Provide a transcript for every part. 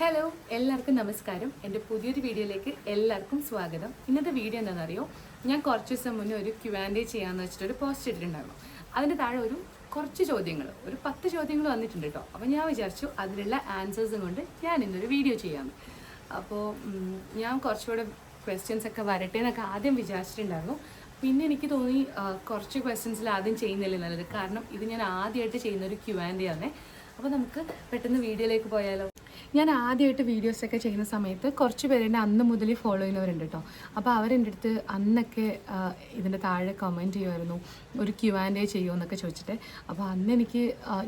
Hello എല്ലാവർക്കും നമസ്കാരം. എന്റെ പുതിയൊരു വീഡിയോയിലേക്ക് എല്ലാവർക്കും സ്വാഗതം. ഇന്നത്തെ വീഡിയോ എന്താണെന്നറിയോ? ഞാൻ കുറച്ച് ദിവസം മുന്നേ ഒരു ക്യു ആൻഡ് ചെയ്യാമെന്ന് വെച്ചിട്ട് ഒരു പോസ്റ്റ് ഇട്ടിട്ടുണ്ടായിരുന്നു. അതിന്റെ താഴെ ഒരു കുറച്ച് ചോദ്യങ്ങൾ ഒരു പത്ത് ചോദ്യങ്ങൾ വന്നിട്ടുണ്ട് കേട്ടോ. അപ്പോൾ ഞാൻ വിചാരിച്ചു അതിലുള്ള ആൻസേഴ്സും കൊണ്ട് ഞാൻ ഇന്നൊരു വീഡിയോ ചെയ്യാമെന്ന് അപ്പോൾ ഞാൻ കുറച്ചുകൂടെ ക്വസ്റ്റ്യൻസ് ഒക്കെ വരട്ടെ എന്നൊക്കെ ആദ്യം വിചാരിച്ചിട്ടുണ്ടായിരുന്നു. പിന്നെ എനിക്ക് തോന്നി കുറച്ച് ക്വസ്റ്റ്യൻസിൽ ആദ്യം ചെയ്യുന്നില്ല നല്ലത്. കാരണം ഇത് ഞാൻ ആദ്യമായിട്ട് ചെയ്യുന്ന ഒരു ക്യു ആൻഡ് ആണ്. അപ്പോൾ നമുക്ക് പെട്ടെന്ന് വീഡിയോയിലേക്ക് പോയാലോ? ഞാൻ ആദ്യമായിട്ട് വീഡിയോസൊക്കെ ചെയ്യുന്ന സമയത്ത് കുറച്ച് പേര് എന്നെ അന്ന് മുതൽ ഫോളോ ചെയ്യുന്നവരുണ്ട് കേട്ടോ അപ്പോൾ അവരെന്റെ അടുത്ത് അന്നൊക്കെ ഇതിന്റെ താഴെ കമന്റ് ചെയ്യുമായിരുന്നു ഒരു ക്യു ആൻഡ് എ ചെയ്യുമോ എന്നൊക്കെ ചോദിച്ചിട്ട്. അപ്പോൾ അന്ന് എനിക്ക്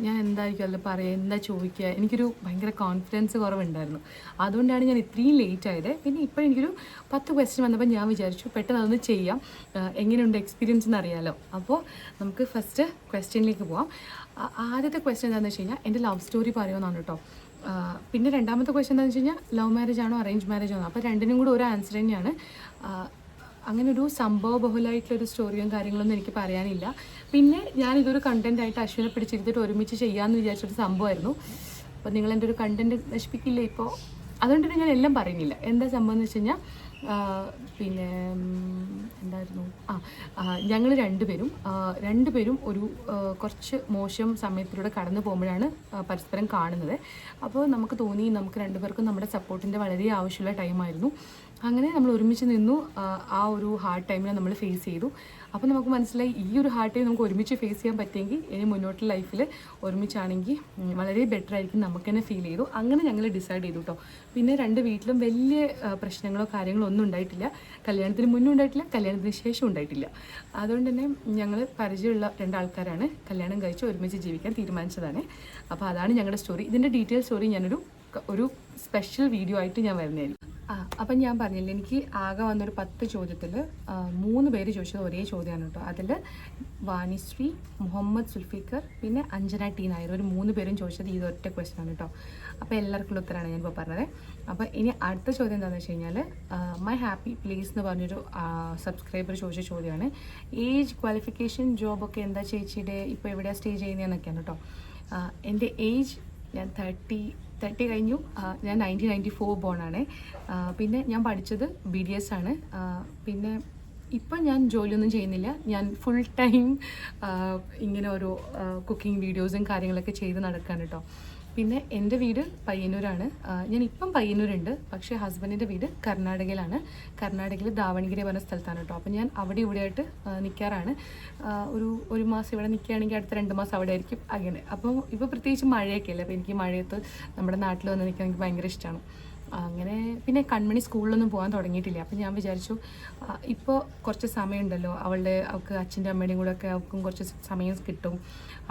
ഞാൻ എന്തായിരിക്കും അതിൽ പറയുക എന്താ ചോദിക്കുക എനിക്കൊരു ഭയങ്കര കോൺഫിഡൻസ് കുറവുണ്ടായിരുന്നു. അതുകൊണ്ടാണ് ഞാൻ ഇത്രയും ലേറ്റ് ആയത്. പിന്നെ ഇപ്പോൾ എനിക്കൊരു പത്ത് ക്വസ്റ്റ്യൻ വന്നപ്പോൾ ഞാൻ വിചാരിച്ചു പെട്ടെന്ന് അതൊന്ന് ചെയ്യാം. എങ്ങനെയുണ്ട് എക്സ്പീരിയൻസ് എന്ന് അറിയാലോ അപ്പോൾ നമുക്ക് ഫസ്റ്റ് ക്വസ്റ്റ്യനിലേക്ക് പോവാം. ആദ്യത്തെ ക്വസ്റ്റ്യൻ എന്താണെന്ന് വെച്ച് കഴിഞ്ഞാൽ എന്റെ ലവ് സ്റ്റോറി പറയുമെന്നാണ് കേട്ടോ പിന്നെ രണ്ടാമത്തെ ക്വസ്റ്റ്യൻ എന്താണെന്ന് വെച്ച് കഴിഞ്ഞാൽ ലവ് മാരേജ് ആണോ അറേഞ്ച് മാരേജ് ആണോ? അപ്പോൾ രണ്ടിനും കൂടെ ഒരു ആൻസർ തന്നെയാണ്. അങ്ങനെ ഒരു സംഭവ ബഹുലമായിട്ടുള്ളൊരു സ്റ്റോറിയും കാര്യങ്ങളൊന്നും എനിക്ക് പറയാനില്ല. പിന്നെ ഞാനിതൊരു കണ്ടന്റ് ആയിട്ട് അശ്വിനെ പിടിച്ചിരുത്തിട്ട് ഒരുമിച്ച് ചെയ്യാമെന്ന് വിചാരിച്ചൊരു സംഭവമായിരുന്നു അപ്പോൾ നിങ്ങൾ എന്റെ ഒരു കണ്ടന്റ് നശിപ്പിക്കില്ല ഇപ്പോൾ അതുകൊണ്ട് ഞാൻ എല്ലാം പറയുന്നില്ല. എന്താ സംഭവം എന്ന് വെച്ച് കഴിഞ്ഞാൽ പിന്നെ എന്തായിരുന്നു? ആ ഞങ്ങൾ രണ്ടുപേരും രണ്ടുപേരും ഒരു കുറച്ച് മോശം സമയത്തിലൂടെ കടന്നു പോകുമ്പോഴാണ് പരസ്പരം കാണുന്നത്. അപ്പോൾ നമുക്ക് തോന്നി നമുക്ക് രണ്ടുപേർക്കും നമ്മുടെ സപ്പോർട്ടിന്റെ വളരെ ആവശ്യമുള്ള ടൈമായിരുന്നു അങ്ങനെ നമ്മൾ ഒരുമിച്ച് നിന്നു. ആ, ഒരു ഹാർഡ് ടൈമിനെ നമ്മൾ ഫേസ് ചെയ്തു. അപ്പോൾ നമുക്ക് മനസ്സിലായി ഈ ഒരു ഹാർഡ് ടൈം നമുക്ക് ഒരുമിച്ച് ഫേസ് ചെയ്യാൻ പറ്റിയെങ്കിൽ ഇനി മുന്നോട്ട് ലൈഫിൽ ഒരുമിച്ചാണെങ്കിൽ വളരെ ബെറ്റർ ആയിരിക്കും നമുക്ക് തന്നെ ഫീൽ ചെയ്തു. അങ്ങനെ ഞങ്ങൾ ഡിസൈഡ് ചെയ്തു കേട്ടോ പിന്നെ രണ്ട് വീട്ടിലും വലിയ പ്രശ്നങ്ങളോ കാര്യങ്ങളോ ഒന്നും ഉണ്ടായിട്ടില്ല. കല്യാണത്തിന് മുന്നും ഉണ്ടായിട്ടില്ല കല്യാണത്തിന് ശേഷം ഉണ്ടായിട്ടില്ല. അതുകൊണ്ട് തന്നെ ഞങ്ങൾ പരിചയമുള്ള രണ്ടാൾക്കാരാണ് കല്യാണം കഴിച്ച് ഒരുമിച്ച് ജീവിക്കാൻ തീരുമാനിച്ചതാണ്. അപ്പോൾ അതാണ് ഞങ്ങളുടെ സ്റ്റോറി ഇതിന്റെ ഡീറ്റെയിൽ സ്റ്റോറി ഞാനൊരു ഒരു സ്പെഷ്യൽ വീഡിയോ ആയിട്ട് ഞാൻ വരുന്നതായിരിക്കും ആ അപ്പം ഞാൻ പറഞ്ഞില്ലേ എനിക്ക് ആകെ വന്നൊരു പത്ത് ചോദ്യത്തിൽ മൂന്ന് പേര് ചോദിച്ചത് ഒരേ ചോദ്യമാണ് കേട്ടോ. അതിൽ വാണിശ്രീ മുഹമ്മദ് സുൽഫിക്കർ പിന്നെ അഞ്ജന ടി നായർ. ഒരു മൂന്ന് പേരും ചോദിച്ചത് ഇത് ഒറ്റ ക്വസ്റ്റൻ ആണ് കേട്ടോ. അപ്പോൾ എല്ലാവർക്കുള്ള ഉത്തരമാണ് ഞാനിപ്പോൾ പറഞ്ഞത്. അപ്പോൾ ഇനി അടുത്ത ചോദ്യം എന്താണെന്ന് വെച്ച് കഴിഞ്ഞാൽ മൈ ഹാപ്പി പ്ലേസ് എന്ന് പറഞ്ഞൊരു സബ്സ്ക്രൈബർ ചോദിച്ച ചോദ്യമാണ്. ഏജ് ക്വാളിഫിക്കേഷൻ ജോബൊക്കെ എന്താ ചേച്ചിയുടെ ഇപ്പോൾ എവിടെയാണ് സ്റ്റേ ചെയ്യുന്നതെന്നൊക്കെയാണ് കേട്ടോ. എന്റെ ഏജ് ഞാൻ തേർട്ടി തേർട്ടി കഴിഞ്ഞു. ഞാൻ നയന്റീൻ നയന്റി ഫോർ ബോണാണ് പിന്നെ ഞാൻ പഠിച്ചത് ബി ഡി എസ് ആണ്. പിന്നെ ഇപ്പം ഞാൻ ജോലിയൊന്നും ചെയ്യുന്നില്ല. ഞാൻ ഫുൾ ടൈം ഇങ്ങനെ ഓരോ കുക്കിംഗ് വീഡിയോസും കാര്യങ്ങളൊക്കെ ചെയ്ത് നടക്കാൻ കേട്ടോ പിന്നെ എന്റെ വീട് പയ്യന്നൂരാണ്. ഞാൻ ഇപ്പം പയ്യന്നൂരുണ്ട്. പക്ഷേ ഹസ്ബൻഡിന്റെ വീട് കർണാടകയിലാണ്. കർണാടകയിൽ ദാവണഗിരി പറഞ്ഞ സ്ഥലത്താണ് കേട്ടോ. അപ്പം ഞാൻ അവിടെ ഇവിടെ ആയിട്ട് നിൽക്കാറാണ് ഒരു ഒരു മാസം ഇവിടെ നിൽക്കുകയാണെങ്കിൽ അടുത്ത രണ്ട് മാസം അവിടെ ആയിരിക്കും. അങ്ങനെ. അപ്പം ഇപ്പോൾ പ്രത്യേകിച്ച് മഴയൊക്കെ അല്ലേ? അപ്പോൾ എനിക്ക് മഴയത്ത് നമ്മുടെ നാട്ടിൽ വന്ന് നിൽക്കാൻ എനിക്ക് ഭയങ്കര ഇഷ്ടമാണ്. അങ്ങനെ പിന്നെ കൺമണി സ്കൂളിലൊന്നും പോകാൻ തുടങ്ങിയിട്ടില്ല. അപ്പം ഞാൻ വിചാരിച്ചു ഇപ്പോൾ കുറച്ച് സമയമുണ്ടല്ലോ അവളുടെ അവൾക്ക് അച്ഛന്റെ അമ്മയുടെയും കൂടെ ഒക്കെ അവൾക്കും കുറച്ച് സമയം കിട്ടും.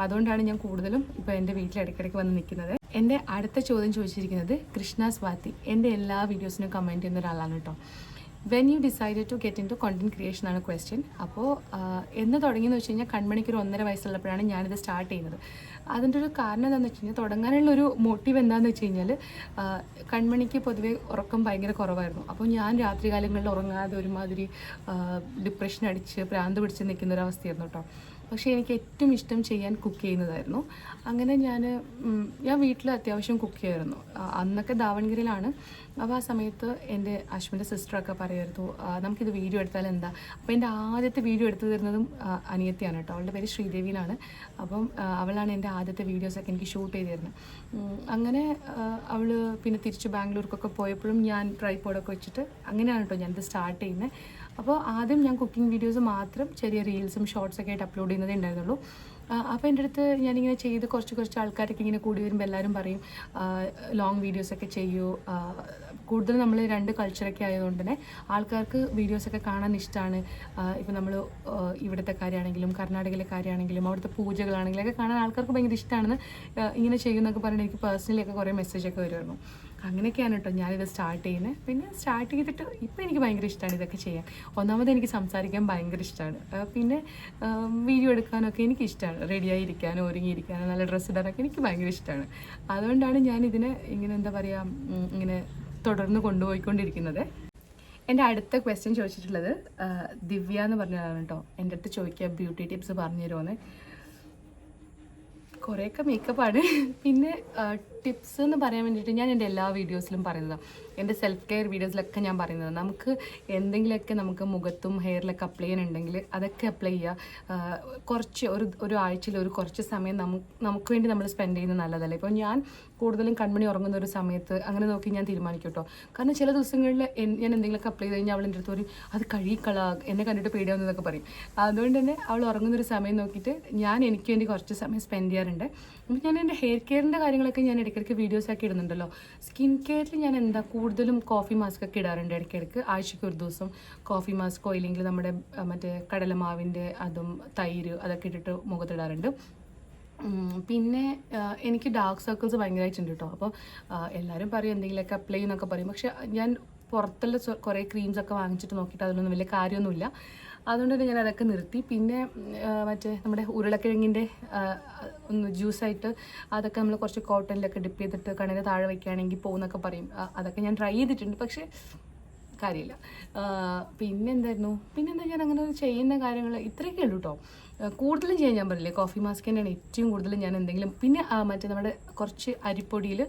അതുകൊണ്ടാണ് ഞാൻ കൂടുതലും ഇപ്പോൾ എന്റെ വീട്ടിൽ ഇടയ്ക്കിടയ്ക്ക് വന്ന് നിൽക്കുന്നത്. എന്റെ അടുത്ത ചോദ്യം ചോദിച്ചിരിക്കുന്നത് കൃഷ്ണ സ്വാതി എന്റെ എല്ലാ വീഡിയോസിനും കമന്റ് ചെയ്യുന്ന ഒരാളാണ് കേട്ടോ. When you decide to get into content creation ആണ് ക്വസ്റ്റ്യൻ അപ്പോൾ എന്ന് തുടങ്ങിയെന്ന് വെച്ച് കഴിഞ്ഞാൽ കൺമണിക്ക് ഒരു ഒന്നര വയസ്സുള്ളപ്പോഴാണ് ഞാനിത് സ്റ്റാർട്ട് ചെയ്യുന്നത്. അതിന്റെ ഒരു കാരണം എന്താണെന്ന് വെച്ച് കഴിഞ്ഞാൽ തുടങ്ങാനുള്ള ഒരു മോട്ടീവ് എന്താണെന്ന് വെച്ച് കഴിഞ്ഞാൽ കൺമണിക്ക് പൊതുവേ ഉറക്കം ഭയങ്കര കുറവായിരുന്നു. അപ്പോൾ ഞാൻ രാത്രികാലങ്ങളിൽ ഉറങ്ങാതെ ഒരുമാതിരി ഡിപ്രഷൻ അടിച്ച് ഭ്രാന്ത് പിടിച്ച് നിൽക്കുന്ന ഒരു അവസ്ഥയായിരുന്നു കേട്ടോ. പക്ഷേ എനിക്ക് ഏറ്റവും ഇഷ്ടം ചെയ്യാൻ കുക്ക് ചെയ്യുന്നതായിരുന്നു. അങ്ങനെ ഞാൻ ഞാൻ വീട്ടിൽ അത്യാവശ്യം കുക്ക് ചെയ്യുമായിരുന്നു. അന്നൊക്കെ ദാവൺഗിരിയിലാണ് അപ്പോൾ ആ സമയത്ത് എന്റെ അശ്വിന്റെ സിസ്റ്ററൊക്കെ പറയുമായിരുന്നു "ആ, നമുക്കിത് വീഡിയോ എടുത്താൽ എന്താ? അപ്പോൾ എന്റെ ആദ്യത്തെ വീഡിയോ എടുത്തു തരുന്നതും അനിയത്തിയാണ് കേട്ടോ. അവളുടെ പേര് ശ്രീദേവിനാണ് അപ്പം അവളാണ് എന്റെ ആദ്യത്തെ വീഡിയോസൊക്കെ എനിക്ക് ഷൂട്ട് ചെയ്ത് തരുന്നത്. അങ്ങനെ അവൾ പിന്നെ തിരിച്ച് ബാംഗ്ലൂർക്കൊക്കെ പോയപ്പോഴും ഞാൻ ട്രൈപ്പോഡൊക്കെ വെച്ചിട്ട് അങ്ങനെയാണ് കേട്ടോ ഞാനിത് സ്റ്റാർട്ട് ചെയ്യുന്നത്. അപ്പോൾ ആദ്യം ഞാൻ കുക്കിംഗ് വീഡിയോസ് മാത്രം ചെറിയ റീൽസും ഷോർട്സൊക്കെ ആയിട്ട് അപ്ലോഡ് ചെയ്യുന്നതേ ഉണ്ടായിരുന്നുള്ളൂ. അപ്പോൾ എന്റെ അടുത്ത് ഞാനിങ്ങനെ ചെയ്ത് കുറച്ച് കുറച്ച് ആൾക്കാരൊക്കെ ഇങ്ങനെ കൂടി വരുമ്പോൾ എല്ലാവരും പറയും ലോങ് വീഡിയോസൊക്കെ ചെയ്യൂ. കൂടുതൽ നമ്മൾ രണ്ട് കൾച്ചറൊക്കെ ആയതുകൊണ്ട് തന്നെ ആൾക്കാർക്ക് വീഡിയോസൊക്കെ കാണാൻ ഇഷ്ടമാണ് ഇപ്പോൾ നമ്മൾ ഇവിടുത്തെ കാര്യമാണെങ്കിലും കർണാടകയിലെ കാര്യമാണെങ്കിലും അവിടുത്തെ പൂജകളാണെങ്കിലും ഒക്കെ കാണാൻ ആൾക്കാർക്ക് ഭയങ്കര ഇഷ്ടമാണെന്ന് ഇങ്ങനെ ചെയ്യുന്നൊക്കെ പറഞ്ഞ് എനിക്ക് പേഴ്സണലി ഒക്കെ കുറേ മെസ്സേജൊക്കെ വരുമായിരുന്നു. അങ്ങനെയൊക്കെയാണ് കേട്ടോ ഞാനിത് സ്റ്റാർട്ട് ചെയ്യുന്നത്. പിന്നെ സ്റ്റാർട്ട് ചെയ്തിട്ട് ഇപ്പോൾ എനിക്ക് ഭയങ്കര ഇഷ്ടമാണ് ഇതൊക്കെ ചെയ്യാൻ. ഒന്നാമത് എനിക്ക് സംസാരിക്കാൻ ഭയങ്കര ഇഷ്ടമാണ് പിന്നെ വീഡിയോ എടുക്കാനൊക്കെ എനിക്ക് ഇഷ്ടമാണ് റെഡിയായി ഇരിക്കാനോ ഒരുങ്ങിയിരിക്കാനോ നല്ല ഡ്രസ്സ് ഇടാനൊക്കെ എനിക്ക് ഭയങ്കര ഇഷ്ടമാണ് അതുകൊണ്ടാണ് ഞാൻ ഇതിനെ ഇങ്ങനെ എന്താ പറയുക ഇങ്ങനെ തുടർന്ന് കൊണ്ടുപോയിക്കൊണ്ടിരിക്കുന്നത്. എന്റെ അടുത്ത ക്വസ്റ്റ്യൻ ചോദിച്ചിട്ടുള്ളത് ദിവ്യ എന്ന് പറഞ്ഞതാണ് കേട്ടോ. എന്റെ അടുത്ത് ചോദിക്കുക ബ്യൂട്ടി ടിപ്സ് പറഞ്ഞു തരുമോന്ന് കുറേയൊക്കെ മേക്കപ്പാണ് പിന്നെ ടിപ്സ് എന്ന് പറയാൻ വേണ്ടിയിട്ട് ഞാൻ എന്റെ എല്ലാ വീഡിയോസിലും പറയുന്നത്. എന്റെ സെൽഫ് കെയർ വീഡിയോസിലൊക്കെ ഞാൻ പറയുന്നത്. നമുക്ക് എന്തെങ്കിലുമൊക്കെ നമുക്ക് മുഖത്തും ഹെയറിലൊക്കെ അപ്ലൈ ചെയ്യാനുണ്ടെങ്കിൽ അതൊക്കെ അപ്ലൈ ചെയ്യുക കുറച്ച് ഒരു ഒരു ആഴ്ചയിൽ ഒരു കുറച്ച് സമയം നമുക്ക് നമുക്ക് വേണ്ടി നമ്മൾ സ്പെൻഡ് ചെയ്യുന്നത് നല്ലതല്ലേ? ഇപ്പോൾ ഞാൻ കൂടുതലും കൺമണി ഉറങ്ങുന്ന ഒരു സമയത്ത് അങ്ങനെ നോക്കി ഞാൻ തീരുമാനിക്കും കേട്ടോ കാരണം ചില ദിവസങ്ങളിൽ ഞാൻ എന്തെങ്കിലുമൊക്കെ അപ്ലൈ ചെയ്ത് കഴിഞ്ഞാൽ അവൾ എന്റെ അടുത്ത് അത് കഴിക്കള എന്നെ കണ്ടിട്ട് പേടിയാവുന്നതൊക്കെ പറയും. അതുകൊണ്ട് തന്നെ അവൾ ഉറങ്ങുന്ന ഒരു സമയം നോക്കിയിട്ട് ഞാൻ എനിക്ക് വേണ്ടി കുറച്ച് സമയം സ്പെൻഡ് ചെയ്യാറുണ്ട്. അപ്പം ഞാൻ എന്റെ ഹെയർ കെയറിന്റെ കാര്യങ്ങളൊക്കെ ഞാൻ ഇടയ്ക്കിടയ്ക്ക് ആക്കി ഇടുന്നുണ്ടല്ലോ. സ്കിൻ കെയറിൽ ഞാൻ എന്താ കൂടുതലും കോഫി മാസ്ക് ഒക്കെ ഇടാറുണ്ട് ഇടയ്ക്കിടയ്ക്ക്. ആഴ്ചയ്ക്ക് ഒരു ദിവസം കോഫി മാസ്കോ ഇല്ലെങ്കിൽ നമ്മുടെ മറ്റേ കടലമാവിന്റെ അതും തൈര് അതൊക്കെ ഇട്ടിട്ട് മുഖത്തിടാറുണ്ട്. പിന്നെ എനിക്ക് ഡാർക്ക് സർക്കിൾസ് ഭയങ്കരമായിട്ടുണ്ട് കേട്ടോ അപ്പോൾ എല്ലാവരും പറയും എന്തെങ്കിലുമൊക്കെ അപ്ലൈ ചെയ്യുന്നൊക്കെ പറയും. പക്ഷേ ഞാൻ പുറത്തുള്ള കുറേ ക്രീംസൊക്കെ വാങ്ങിച്ചിട്ട് നോക്കിയിട്ട് അതിലൊന്നും വലിയ കാര്യമൊന്നുമില്ല. അതുകൊണ്ട് തന്നെ ഞാൻ അതൊക്കെ നിർത്തി. പിന്നെ മറ്റേ നമ്മുടെ ഉരുളക്കിഴങ്ങിന്റെ ഒന്ന് ജ്യൂസായിട്ട് അതൊക്കെ നമ്മൾ കുറച്ച് കോട്ടണിലൊക്കെ ഡിപ്പ് ചെയ്തിട്ട് കണ്ണിന് താഴെ വയ്ക്കുകയാണെങ്കിൽ പോകുന്നൊക്കെ പറയും. അതൊക്കെ ഞാൻ ട്രൈ ചെയ്തിട്ടുണ്ട്. പക്ഷേ കാര്യമില്ല. പിന്നെന്തായിരുന്നു പിന്നെന്താ ഞാൻ അങ്ങനെ ചെയ്യുന്ന കാര്യങ്ങൾ ഇത്രയൊക്കെ ഉള്ളൂ കേട്ടോ കൂടുതലും ചെയ്യാൻ ഞാൻ പറയില്ലേ? കോഫി മാസ്ക് തന്നെയാണ് ഏറ്റവും കൂടുതൽ ഞാൻ എന്തെങ്കിലും പിന്നെ മറ്റേ നമ്മുടെ കുറച്ച് അരിപ്പൊടിയിൽ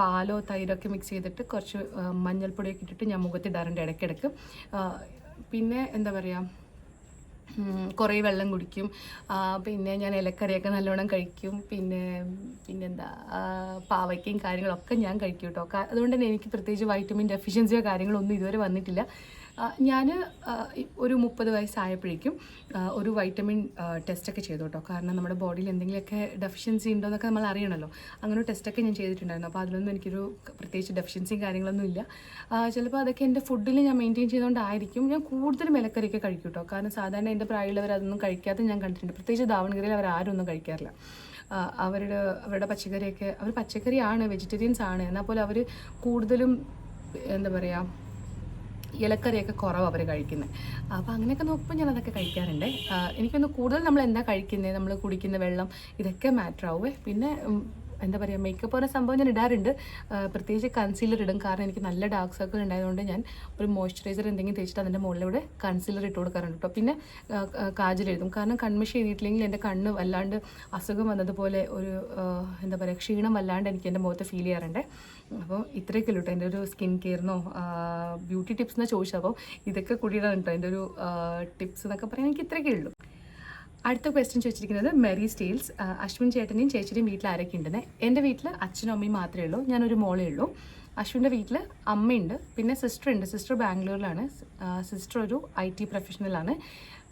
പാലോ തൈരൊക്കെ മിക്സ് ചെയ്തിട്ട് കുറച്ച് മഞ്ഞൾപ്പൊടിയൊക്കെ ഇട്ടിട്ട് ഞാൻ മുഖത്ത് ഇടാറുണ്ട് ഇടയ്ക്കിടയ്ക്ക്. പിന്നെ എന്താ പറയുക കുറേ വെള്ളം കുടിക്കും. പിന്നെ ഞാൻ ഇലക്കറിയൊക്കെ നല്ലോണം കഴിക്കും. പിന്നെ പിന്നെന്താ പാവയ്ക്കയും കാര്യങ്ങളൊക്കെ ഞാൻ കഴിക്കും കേട്ടോ. അതുകൊണ്ട് തന്നെ എനിക്ക് പ്രത്യേകിച്ച് വൈറ്റമിൻ ഡെഫിഷ്യൻസിയോ കാര്യങ്ങളൊന്നും ഇതുവരെ വന്നിട്ടില്ല. ഞാൻ ഒരു മുപ്പത് വയസ്സായപ്പോഴേക്കും ഒരു വൈറ്റമിൻ ടെസ്റ്റൊക്കെ ചെയ്തു കേട്ടോ കാരണം നമ്മുടെ ബോഡിയിൽ എന്തെങ്കിലുമൊക്കെ ഡെഫിഷ്യൻസി ഉണ്ടോ എന്നൊക്കെ നമ്മൾ അറിയണമല്ലോ അങ്ങനെ ഒരു ടെസ്റ്റൊക്കെ ഞാൻ ചെയ്തിട്ടുണ്ടായിരുന്നു. അപ്പോൾ അതിലൊന്നും എനിക്കൊരു പ്രത്യേകിച്ച് ഡെഫിഷ്യൻസിയും കാര്യങ്ങളൊന്നും ഇല്ല. ചിലപ്പോൾ അതൊക്കെ എന്റെ ഫുഡിൽ ഞാൻ മെയിന്റെയിൻ ചെയ്തുകൊണ്ടായിരിക്കും. ഞാൻ കൂടുതൽ ഇലക്കറിയൊക്കെ കഴിക്കും കേട്ടോ കാരണം സാധാരണ എന്റെ പ്രായമുള്ളവർ അതൊന്നും കഴിക്കാതെ ഞാൻ കണ്ടിട്ടുണ്ട്. പ്രത്യേകിച്ച് ദാവണഗിരിയിൽ അവർ ആരും ഒന്നും കഴിക്കാറില്ല. അവരുടെ അവരുടെ പച്ചക്കറിയൊക്കെ അവർ പച്ചക്കറിയാണ് വെജിറ്റേറിയൻസ് ആണ് എന്നാൽ പോലും അവർ കൂടുതലും എന്താ പറയുക ഇലക്കറിയൊക്കെ കുറവ് അവർ കഴിക്കുന്നത് അപ്പോൾ അങ്ങനെയൊക്കെ നോക്കുമ്പോൾ ഞാൻ അതൊക്കെ കഴിക്കാറുണ്ട്. എനിക്കൊന്ന് കൂടുതൽ നമ്മൾ എന്താ കഴിക്കുന്നത് നമ്മൾ കുടിക്കുന്ന വെള്ളം ഇതൊക്കെ മാറ്റർ പിന്നെ എന്താ പറയുക മേക്കപ്പ് പറഞ്ഞ സംഭവം ഞാൻ ഇടാറുണ്ട്. പ്രത്യേകിച്ച് കൺസീലർ ഇടും. കാരണം എനിക്ക് നല്ല ഡാർക്ക് സർക്കിൾ ഉണ്ടായതുകൊണ്ട് ഞാൻ ഒരു മോയ്സ്ചറൈസർ എന്തെങ്കിലും തേച്ചിട്ട് അതിന്റെ മുകളിലൂടെ കൺസീലർ ഇട്ട് കൊടുക്കാറുണ്ട് കേട്ടോ പിന്നെ കാജൽ എഴുതും. കാരണം കൺമഷി എഴുതിയിട്ടില്ലെങ്കിൽ എന്റെ കണ്ണ് വല്ലാണ്ട് അസുഖം വന്നതുപോലെ ഒരു എന്താ പറയുക ക്ഷീണം വല്ലാണ്ട് എനിക്ക് എന്റെ മുഖത്ത് ഫീൽ ചെയ്യാറുണ്ട്. അപ്പോൾ ഇത്രയൊക്കെ കേട്ടോ എന്റെ ഒരു സ്കിൻ കെയറിനോ ബ്യൂട്ടി ടിപ്സ് എന്നോ ചോദിച്ചപ്പോൾ ഇതൊക്കെ കൂടിയിട്ടാണ് കേട്ടോ എന്റെ ഒരു ടിപ്സ് എന്നൊക്കെ പറയാൻ എനിക്ക് ഇത്രയൊക്കെ ഉള്ളൂ. അടുത്ത ക്വസ്റ്റ്യൻ ചോദിച്ചിരിക്കുന്നത് മെറി സ്റ്റീൽസ് അശ്വിൻ ചേട്ടനെയും ചേച്ചിയും വീട്ടിൽ ആരൊക്കെ ഉണ്ടെന്ന്. എന്റെ വീട്ടിൽ അച്ഛനും അമ്മയും മാത്രമേ ഉള്ളൂ. ഞാനൊരു മോളേ ഉള്ളൂ. അശ്വിന്റെ വീട്ടിൽ അമ്മയുണ്ട്. പിന്നെ സിസ്റ്റർ ഉണ്ട്. സിസ്റ്റർ ബാംഗ്ലൂരിലാണ്. സിസ്റ്റർ ഒരു ഐ ടി പ്രൊഫഷണലാണ്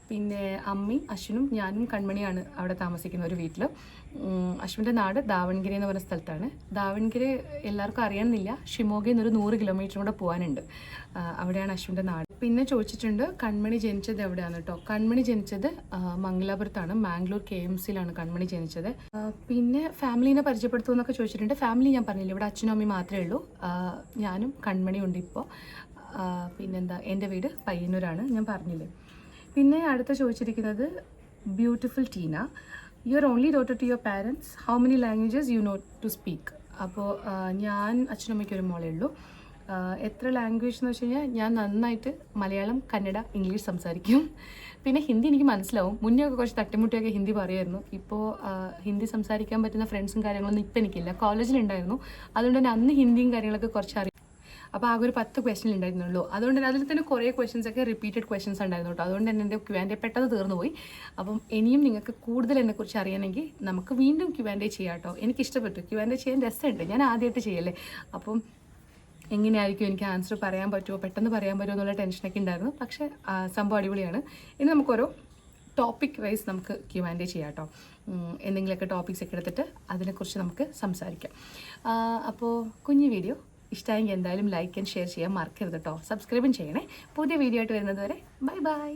പിന്നെ അമ്മയും അശ്വിനും ഞാനും കൺമണിയാണ് അവിടെ താമസിക്കുന്ന ഒരു വീട്ടിൽ അശ്വിന്റെ നാട് ദാവൺഗിരി എന്ന് പറഞ്ഞ സ്ഥലത്താണ്. ദാവൺഗിരി എല്ലാവർക്കും അറിയണമെന്നില്ല. ഷിമോഗയിൽ ഒരു നൂറ് കിലോമീറ്റർ കൂടെ പോകാനുണ്ട് അവിടെയാണ് അശ്വിന്റെ നാട്. പിന്നെ ചോദിച്ചിട്ടുണ്ട് കൺമണി ജനിച്ചത് എവിടെയാണ് കേട്ടോ കൺമണി ജനിച്ചത് മംഗലാപുരത്താണ്. മാംഗ്ലൂർ കെ എം സിയിലാണ് കൺമണി ജനിച്ചത്. പിന്നെ ഫാമിലിനെ പരിചയപ്പെടുത്തുമെന്നൊക്കെ ചോദിച്ചിട്ടുണ്ട്. ഫാമിലി ഞാൻ പറഞ്ഞില്ല ഇവിടെ അച്ഛനും അമ്മയും മാത്രമേ ഉള്ളൂ. ഞാനും കൺമണിയുണ്ട് ഇപ്പോൾ പിന്നെന്താ എന്റെ വീട് പയ്യന്നൂരാണ് ഞാൻ പറഞ്ഞില്ലേ. പിന്നെ അടുത്ത ചോദിച്ചിരിക്കുന്നത് beautiful Tina. You only daughter to your parents how many languages you know to speak അപ്പോൾ ഞാൻ അച്ഛനമ്മയ്ക്ക് ഒരു മോളേ ഉള്ളൂ. എത്ര ലാംഗ്വേജ് എന്ന് വെച്ച് കഴിഞ്ഞാൽ ഞാൻ നന്നായിട്ട് മലയാളം കന്നഡ ഇംഗ്ലീഷ് സംസാരിക്കും. പിന്നെ ഹിന്ദി എനിക്ക് മനസ്സിലാവും. മുന്നേ ഒക്കെ കുറച്ച് തട്ടിമുട്ടിയൊക്കെ ഹിന്ദി പറയുമായിരുന്നു ഇപ്പോൾ ഹിന്ദി സംസാരിക്കാൻ പറ്റുന്ന ഫ്രണ്ട്സും കാര്യങ്ങളൊന്നും ഇപ്പം എനിക്കില്ല. കോളേജിലുണ്ടായിരുന്നു. അതുകൊണ്ട് തന്നെ അന്ന് ഹിന്ദിയും കാര്യങ്ങളൊക്കെ കുറച്ച് അറിയാം. അപ്പോൾ ആ ഒരു പത്ത് ക്വസ്റ്റ്യൻ ഉണ്ടായിരുന്നുള്ളൂ അതുകൊണ്ട് തന്നെ അതിൽ തന്നെ കുറേ ക്വസ്റ്റ്യൻസ് ഒക്കെ റിപ്പീറ്റഡ് ക്വസ്റ്റ്യൻസ് ഉണ്ടായിരുന്നു കേട്ടോ. അതുകൊണ്ട് തന്നെ എന്റെ ക്യു പെട്ടെന്ന് തീർന്നു പോയി. അപ്പം ഇനിയും നിങ്ങൾക്ക് കൂടുതൽ എന്നെക്കുറിച്ച് അറിയണമെങ്കിൽ നമുക്ക് വീണ്ടും ക്യു ചെയ്യാം കേട്ടോ. എനിക്കിഷ്ടപ്പെട്ടു. ക്യു ചെയ്യാൻ രസമുണ്ട്. ഞാൻ ആദ്യമായിട്ട് ചെയ്യല്ലേ? അപ്പം എങ്ങനെയായിരിക്കും എനിക്ക് ആൻസർ പറയാൻ പറ്റുമോ പെട്ടെന്ന് പറയാൻ പറ്റുമോ എന്നുള്ള ടെൻഷനൊക്കെ ഉണ്ടായിരുന്നു. പക്ഷേ സംഭവം അടിപൊളിയാണ്. ഇനി നമുക്കൊരു ടോപ്പിക് വൈസ് നമുക്ക് ക്യു ചെയ്യാം കേട്ടോ എന്തെങ്കിലുമൊക്കെ ടോപ്പിക്സ് ഒക്കെ എടുത്തിട്ട് അതിനെക്കുറിച്ച് നമുക്ക് സംസാരിക്കാം. അപ്പോൾ കുഞ്ഞു വീഡിയോ ഇഷ്ടമായെങ്കിൽ എന്തായാലും ലൈക്ക് ആൻഡ് ഷെയർ ചെയ്യാൻ മറക്കരുത് കേട്ടോ സബ്സ്ക്രൈബും ചെയ്യണേ. പുതിയ വീഡിയോ ആയിട്ട് വരുന്നത് വരെ ബൈ ബൈ